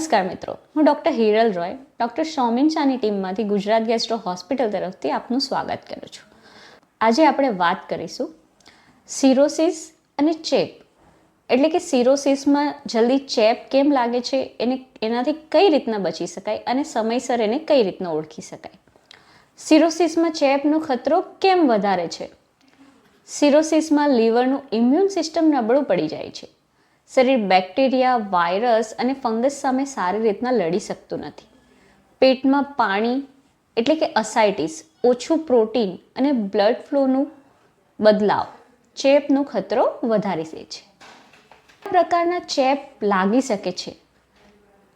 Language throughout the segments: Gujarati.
નમસ્કાર મિત્રો, હું ડૉક્ટર હિરલ રોય, ડૉક્ટર સૌમિન શાહની ટીમમાંથી ગુજરાત ગેસ્ટ્રો હોસ્પિટલ તરફથી આપનું સ્વાગત કરું છું. આજે આપણે વાત કરીશું સિરોસિસ અને ચેપ. એટલે કે સિરોસિસમાં જલ્દી ચેપ કેમ લાગે છે, એને એનાથી કઈ રીતના બચી શકાય અને સમયસર એને કઈ રીતના ઓળખી શકાય. સિરોસિસમાં ચેપનો ખતરો કેમ વધારે છે? સિરોસિસમાં લીવરનું ઇમ્યુન સિસ્ટમ નબળું પડી જાય છે. શરીર બેક્ટેરિયા, વાયરસ અને ફંગસ સામે સારી રીતના લડી શકતું નથી. પેટમાં પાણી એટલે કે અસાઇટિસ ઓછું પ્રોટીન અને બ્લડ ફ્લોનું બદલાવ ચેપનો ખતરો વધારી દે છે. આ પ્રકારના ચેપ લાગી શકે છે.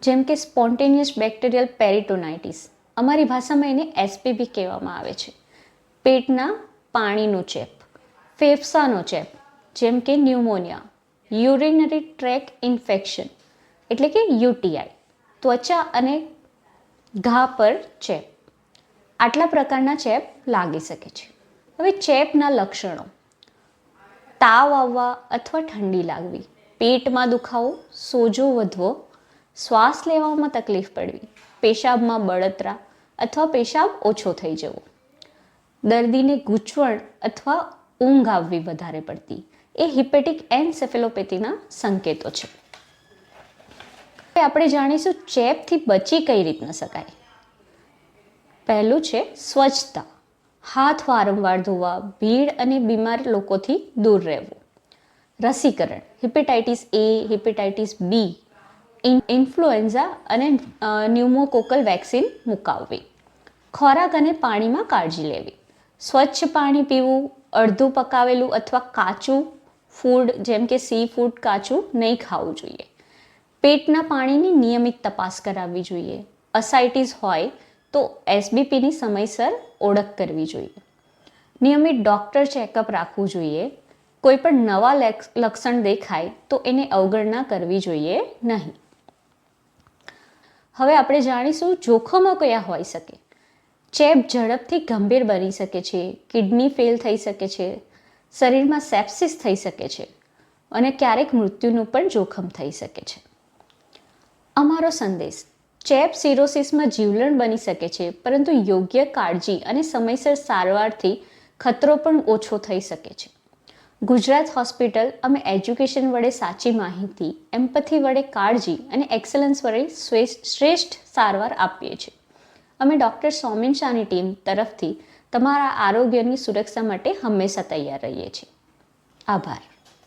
જેમ કે સ્પોન્ટેનિયસ બેક્ટેરિયલ પેરિટોનાઇટિસ અમારી ભાષામાં એને એસપીબી કહેવામાં આવે છે. પેટના પાણીનો ચેપ, ફેફસાનો ચેપ, જેમ કે ન્યુમોનિયા યુરિનરી ટ્રેક ઇન્ફેક્શન એટલે કે યુટીઆઈ ત્વચા અને ઘા પર ચેપ. આટલા પ્રકારના ચેપ લાગી શકે છે. હવે ચેપના લક્ષણો. તાવ આવવા અથવા ઠંડી લાગવી, પેટમાં દુખાવો, સોજો વધવો, શ્વાસ લેવામાં તકલીફ પડવી, પેશાબમાં બળતરા અથવા પેશાબ ઓછો થઈ જવો, દર્દીને ગૂંચવણ અથવા ઊંઘ આવવી વધારે પડતી એ હિપેટિક એન્સેફેલોપેથીના સંકેતો છે. આપણે જાણીશું ચેપથી બચી કઈ રીતના શકાય. પહેલું છે સ્વચ્છતા. હાથ વારંવાર ધોવા, ભીડ અને બીમાર લોકોથી દૂર રહેવું. રસીકરણ. Hepatitis A, hepatitis B influenza અને ન્યુમોકોકલ વેક્સિન મુકાવવી. ખોરાક અને પાણીમાં કાળજી લેવી. સ્વચ્છ પાણી પીવું, અડધું પકાવેલું અથવા કાચું ફૂડ, જેમ કે સી ફૂડ કાચું નહીં ખાવું જોઈએ. પેટના પાણીની નિયમિત તપાસ કરાવવી જોઈએ. અસાઇટીસ હોય તો એસબીપીની સમયસર ઓળખ કરવી જોઈએ. નિયમિત ડૉક્ટર ચેકઅપ રાખવું જોઈએ. કોઈ પણ નવા લક્ષણ દેખાય તો એને અવગણના કરવી જોઈએ નહીં. હવે આપણે જાણીશું જોખમો કયા હોઈ શકે. ચેપ ઝડપથી ગંભીર બની શકે છે. કિડની ફેલ થઈ શકે છે. શરીરમાં સેપ્સિસ થઈ શકે છે અને ક્યારેક મૃત્યુનું પણ જોખમ થઈ શકે છે. અમારો સંદેશ, ચેપ સિરોસિસમાં જીવલેણ બની શકે છે, પરંતુ યોગ્ય કાળજી અને સમયસર સારવારથી ખતરો પણ ઓછો થઈ શકે છે. ગુજરાત હોસ્પિટલ અમે એજ્યુકેશન વડે સાચી માહિતી, એમ્પથી વડે કાળજી અને એક્સલન્સ વડે શ્રેષ્ઠ સારવાર આપીએ છીએ. અમે ડૉક્ટર સૌમિન શાહની ટીમ તરફથી તમારા આરોગ્યની સુરક્ષા માટે હંમેશા તૈયાર રહીએ છીએ. આભાર.